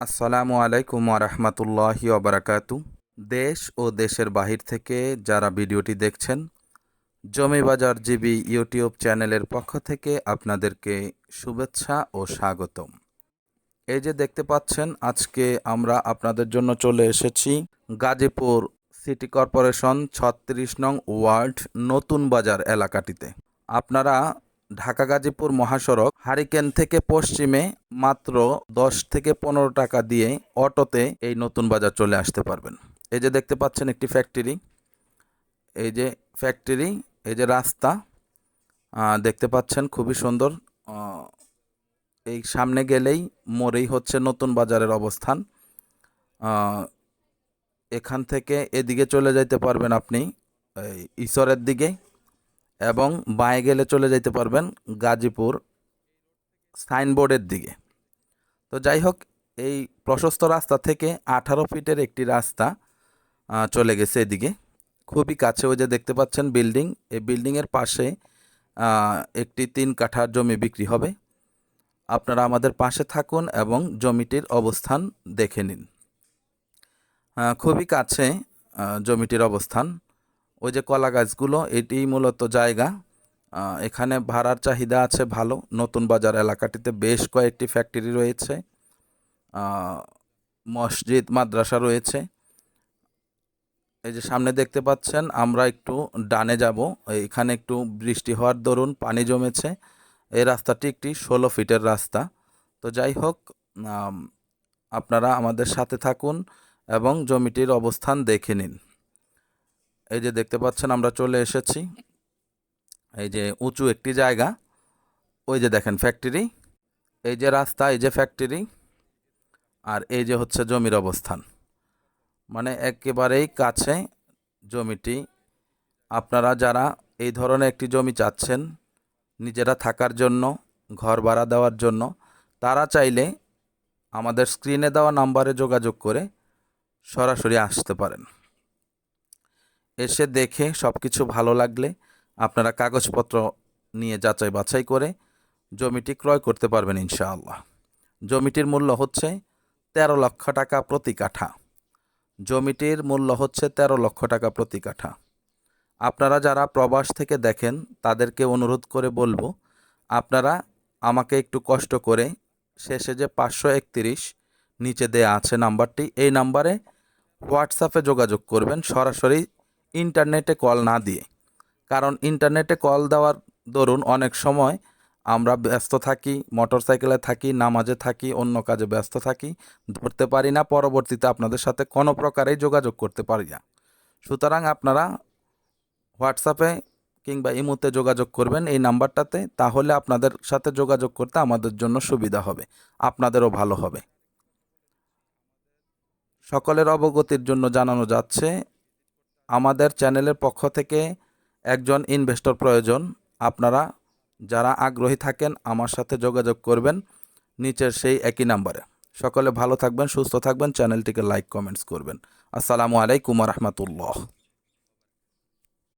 আসসালামু আলাইকুম রহমতুল্লাহি ওবরাকাতু দেশ ও দেশের বাহির থেকে যারা ভিডিওটি দেখছেন, জমি বাজার জিবি ইউটিউব চ্যানেলের পক্ষ থেকে আপনাদেরকে শুভেচ্ছা ও স্বাগতম। এই যে দেখতে পাচ্ছেন, আজকে আমরা আপনাদের জন্য চলে এসেছি গাজীপুর সিটি কর্পোরেশন ছত্রিশ নং ওয়ার্ড নতুন বাজার এলাকাটিতে। আপনারা ঢাকা গাজীপুর মহাসড়ক হারিকেন থেকে পশ্চিমে মাত্র দশ থেকে পনেরো টাকা দিয়ে অটোতে এই নতুন বাজার চলে আসতে পারবেন। এই যে দেখতে পাচ্ছেন একটি ফ্যাক্টরি, এই যে ফ্যাক্টরি, এই যে রাস্তা দেখতে পাচ্ছেন খুবই সুন্দর। এই সামনে গেলেই মোড়েই হচ্ছে নতুন বাজারের অবস্থান। এখান থেকে এদিকে চলে যাইতে পারবেন আপনি ঈশ্বরের দিকে। এবং বাঁয়ে গেলে চলে যাইতে পারবেন গাজীপুর সাইনবোর্ডের দিকে। তো যাই হোক, এই প্রশস্ত রাস্তা থেকে আঠারো ফিটের একটি রাস্তা চলে গেছে এদিকে। খুবই কাছে ওই যে দেখতে পাচ্ছেন বিল্ডিং। এই বিল্ডিংয়ের পাশে একটি তিন কাঠার জমি বিক্রি হবে। আপনারা আমাদের পাশে থাকুন এবং জমিটির অবস্থান দেখে নিন। খুবই কাছে জমিটির অবস্থান। ওই যে কলা গাছগুলো এটি মূলত জায়গা। এখানে ভাড়ার চাহিদা আছে ভালো। নতুন বাজার এলাকাটিতে বেশ কয়েকটি ফ্যাক্টরি রয়েছে। মসজিদ, মাদ্রাসা রয়েছে। এই যে সামনে দেখতে পাচ্ছেন, আমরা একটু ডানে যাব। এখানে একটু বৃষ্টি হওয়ার দরুন পানি জমেছে। এই রাস্তাটি একটি ষোলো ফিটের রাস্তা। তো যাই হোক আপনারা আমাদের সাথে থাকুন এবং জমিটির অবস্থান দেখে নিন। এই যে দেখতে পাচ্ছেন, আমরা চলে এসেছি। এই যে উঁচু একটি জায়গা। ওই যে দেখেন ফ্যাক্টরি এই যে রাস্তা, এই যে ফ্যাক্টরি আর এই যে হচ্ছে জমির অবস্থান। মানে একেবারেই কাছে জমিটি। আপনারা যারা এই ধরনের একটি জমি চাচ্ছেন, নিজেরা থাকার জন্য, ঘর ভাড়া দেওয়ার জন্য, তারা চাইলে আমাদের স্ক্রিনে দেওয়া নাম্বারে যোগাযোগ করে সরাসরি আসতে পারেন। এসে দেখে সব কিছু ভালো লাগলে আপনারা কাগজপত্র নিয়ে যাচাই বাছাই করে জমিটি ক্রয় করতে পারবেন ইনশাআল্লাহ। জমিটির মূল্য হচ্ছে তেরো লক্ষ টাকা প্রতি কাঠা। জমিটির মূল্য হচ্ছে তেরো লক্ষ টাকা প্রতি কাঠা। আপনারা যারা প্রবাস থেকে দেখেন, তাদেরকে অনুরোধ করে বলব, আপনারা আমাকে একটু কষ্ট করে শেষে যে পাঁচশো একত্রিশ নিচে দেয়া আছে নাম্বারটি, এই নাম্বারে হোয়াটসঅ্যাপে যোগাযোগ করবেন। সরাসরি ইন্টারনেটে কল না দিয়ে। কারণ ইন্টারনেটে কল দেওয়ার দরুন অনেক সময় আমরা ব্যস্ত থাকি মোটর সাইকেলে থাকি, নামাজে থাকি, অন্য কাজে ব্যস্ত থাকি, ধরতে পারি না, পরবর্তীতে আপনাদের সাথে কোনো প্রকারেই যোগাযোগ করতে পারি না। সুতরাং আপনারা হোয়াটসঅ্যাপে কিংবা ইমোতে যোগাযোগ করবেন এই নাম্বারটাতে, তাহলে আপনাদের সাথে যোগাযোগ করতে আমাদের জন্য সুবিধা হবে, আপনাদেরও ভালো হবে। সকলের অবগতির জন্য জানানো যাচ্ছে আমাদের চ্যানেলের পক্ষ থেকে একজন ইনভেস্টর প্রয়োজন। আপনারা যারা আগ্রহী থাকেন আমার সাথে যোগাযোগ করবেন নিচের সেই একই নাম্বারে। সকলে ভালো থাকবেন, সুস্থ থাকবেন, চ্যানেলটিকে লাইক, কমেন্টস করবেন। আসসালামু আলাইকুম রহমতুল্লাহ।